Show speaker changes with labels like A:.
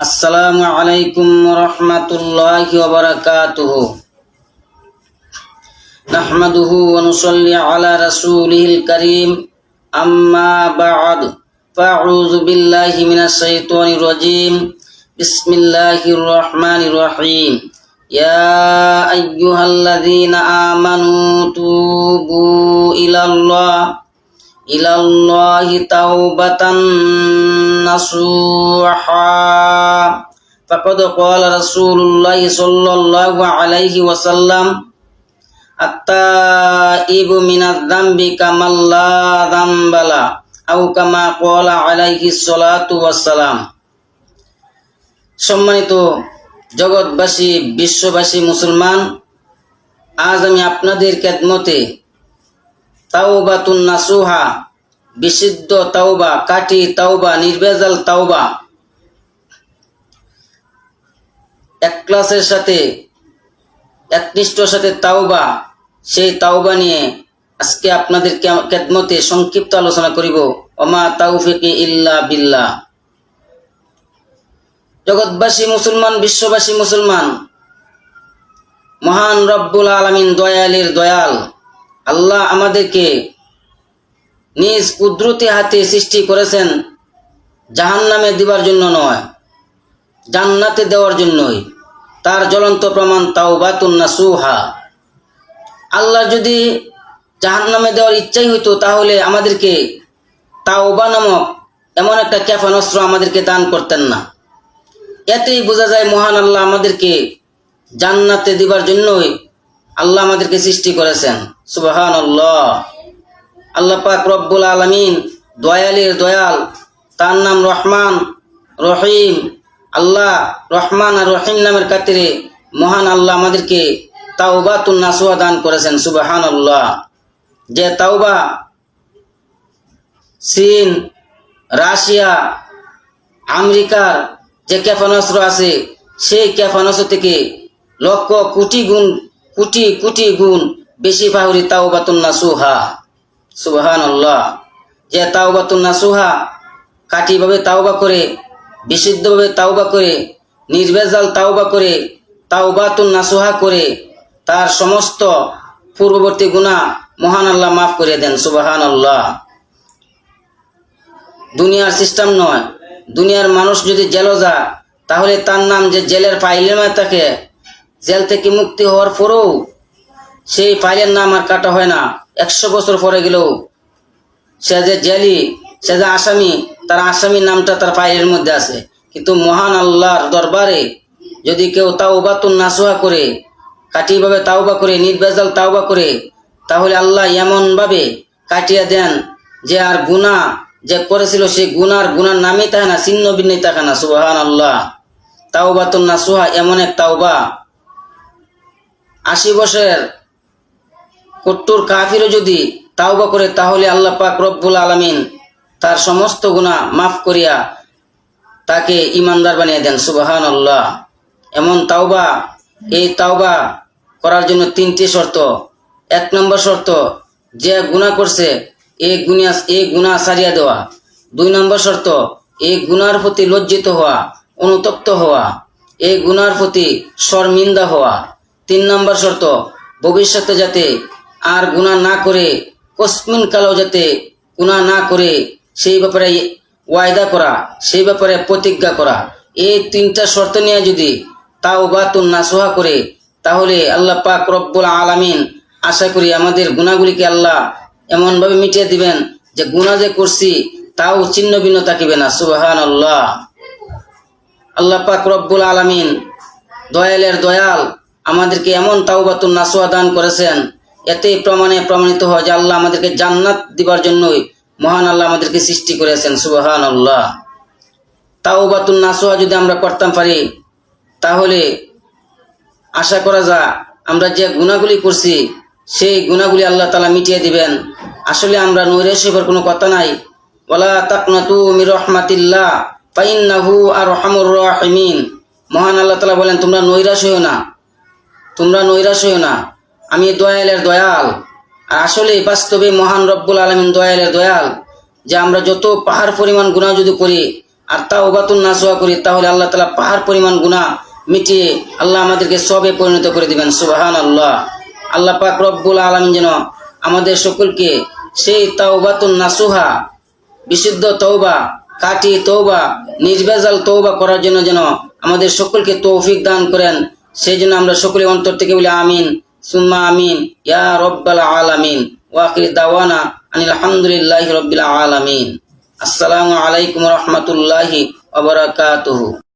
A: আসসালামু আলাইকুম রহমাতুল্লাহি ওয়া বারাকাতুহু। নাহমাদুহু ওয়া নুসাল্লি আলা রাসূলিল কারীম। আম্মা বা'দ। ফাউযু বিল্লাহি মিনাশ শাইতানির রাজীম। বিসমিল্লাহির রহমানির রহিম। ইয়া আইয়ুহাল্লাযীনা আমানু তুবু ইলাল্লাহ। ইলাল্লাহি তাওবাতান নাসুহা। فقد قال رسول الله صلى الله عليه وسلم التائب من الذنب كمن لا ذنب له أو كما قال عليه الصلاة والسلام সম্মানিত জগৎবাসী বিশ্ববাসী মুসলমান আজ আমি আপনাদের খেদমতে তাওবাতুন নাসুহা বিশুদ্ধ তাওবা কাটি তাওবা নির্ভেজাল তাওবা এক ক্লাসের সাথে একনিষ্ঠর সাথে তাওবা, সেই তাওবা নিয়ে আজকে আপনাদের কেদমতে সংক্ষিপ্ত আলোচনা করিব। অমা তাউফিকি ইল্লা বিল্লাহ। জগৎবাসী মুসলমান, বিশ্ববাসী মুসলমান, মহান রব্বুল আলমিন দয়ালের দয়াল, আল্লাহ আমাদেরকে নিজ কুদরতি হাতে সৃষ্টি করেছেন জাহান নামে দিবার জন্য নয়, জান্নাতে দেওয়ার জন্যই। তার জ্বলন্ত প্রমাণ তাও বাতুন্না সুহা আল্লাহ যদি জাহান নামে দেওয়ার ইচ্ছাই হইতো, তাহলে আমাদেরকে তাওবা নামক এমন একটা ক্ষেপণাস্ত্র আমাদেরকে দান করতেন না। এতেই বোঝা যায়, মহান আল্লাহ আমাদেরকে জান্নাতে দিবার জন্যই আল্লাহ আমাদেরকে সৃষ্টি করেছেন। সুবাহান আল্লাহ আল্লাহ পাক রব্বুল আলমিন দয়ালের দয়াল, তার নাম রহমান, রহিম আল্লাহ রহমান আর রহিম নামের কাতিরে মহান আল্লাহ আমাদেরকে তাওবাতুন নাসুয়া দান করেছেন সুবাহান আল্লাহ যে তাওবা চীন, রাশিয়া, আমেরিকার যে ক্ষেপণাস্ত্র আছে, সেই ক্ষেপণাস্ত্র থেকে লক্ষ কোটি গুণ, কোটি কোটি গুণ বেশি পাহুরি তাওবাতুন নাসুহা সুবাহান আল্লাহ যে তাওবাতুন নাসুহা কাটিভাবে তাওবা করে বিশুদ্ধভাবে তাওবা করে, নির্ভেজাল তাওবা করে, তাওবাতুন নাসুহা করে, তার সমস্ত পূর্ববর্তী গুণা মহান আল্লাহ মাফ করে দেন সুবাহান আল্লাহ দুনিয়ার সিস্টেম নয়। দুনিয়ার মানুষ যদি জেলও যা তাহলে তার নাম যে জেলের ফাইলের মধ্যে থাকে, জেল থেকে মুক্তি হওয়ার পরেও সেই ফাইলের নাম আর কাটা হয় না। একশো বছর পরে গেলেও সে যে জেলি, সে যে আসামি তার আসামির নামটা তার ফাইলের মধ্যে আছে। কিন্তু মহান আল্লাহর দরবারে যদি কেউ তাওবাতুন নাসুহা করে কাটিভাবে তাওবা করে, নির্বেজাল তাওবা করে, তাহলে আল্লাহ এমনভাবে কাটিয়ে দেন যে আর গুণা যে করেছিল সেই গুনার গুনার নামই থাকে না, ছিন্ন ভিন্নই থাকে না। সুবাহান আল্লাহ তাওবাতুন নাসুহা এমন এক তাওবা। আশি বছরের কট্টুর কাফিরও যদি তাওবা করে, তাহলে আল্লাহ পাক রব্বুল আলমিন তার সমস্ত গুণা মাফ করিয়া তাকে ইমানদার বানিয়ে দেন সুবাহান আল্লাহ এমন তাওবা, এই তাওবা করার জন্য তিনটি শর্ত। এক নম্বর শর্ত, যে গুণা করছে, এই গুণা এই গুণা সারিয়া দেওয়া। দুই নম্বর শর্ত, এই গুনার প্রতি লজ্জিত হওয়া, অনুতপ্ত হওয়া। এই গুনার প্রতি শর্মিন্দা হওয়া। তিন নম্বর শর্ত, ভবিষ্যতে যাতে আর গুণা না করে কসমিন কালো যাতে গুণা না করে সেই ব্যাপারে ওয়ায়দা করা, সেই ব্যাপারে প্রতিজ্ঞা করা। এই তিনটা শর্ত নিয়ে যদি তাও বাতুন নাসোহা করে, তাহলে আল্লাহ পাক রব্বুল আলামিন আশা করি আমাদের গুণাগুলিকে আল্লাহ এমনভাবে মিটিয়ে দিবেন যে গুণা যে করছি, তাও চিহ্ন ভিন্ন থাকিবে না। সুবাহান আল্লাহ আল্লাহ পাক রব্বুল আলামিন দয়ালের দয়াল আমাদেরকে এমন তাওবাতুন নাসোয়া দান করেছেন এতে প্রমাণে প্রমাণিত হয় যে আল্লাহ আমাদেরকে জান্নাত দিবার জন্যই মহান আল্লাহ আমাদেরকে সৃষ্টি করেছেন সুবাহান আল্লাহ তাওবাতুন নাসোয়া যদি আমরা করতাম পারি, তাহলে আশা করা যা, আমরা যে গুণাগুলি করছি, সেই গুণাগুলি আল্লাহ তালা মিটিয়ে দিবেন। আসলে আমরা নৈরাশ্যের কোনো কথা নাই। ওলা তাকনাতু মির রহমাতিল্লাহ ফাইন্নাহু আর রহমুর রাহিমিন। মহান আল্লাহ তালা বলেন, তোমরা নৈরাশ হইও না। তোমরা নৈরাশ হইও না। আমি দয়ালের দয়াল। আসলে বাস্তবে মহান রব্বুল আলমিন দয়ালের দয়াল, যে আমরা যত পাহাড় পরিমাণ গুণা যদি করি, আর তা তাওবাতুন নাসুহা করি, তাহলে আল্লাহ তালা পাহাড় পরিমাণ গুণা মিটিয়ে আল্লাহ আমাদেরকে সবে পরিণত করে দিবেন। সুবাহান আল্লাহ আল্লাহ পাক রব্বুল আলমিন যেন আমাদের সকলকে সেই তাওবাতুন নাসুহা বিশুদ্ধ তৌবা কাটি তৌবা নির্বেজাল তৌবা করার জন্য যেন আমাদের সকলকে তৌফিক দান করেন, সেই জন্য আমরা সকলে অন্তর থেকে বলি আমিন। সুম্মা আমিন ইয়া রব্বাল আলামিন ওয়াকির দাওয়ানা আনিল আলহামদুলিল্লাহি রব্বিল আলামিন আসসালামু আলাইকুম রহমতুল্লাহি ওয়া বারাকাতুহু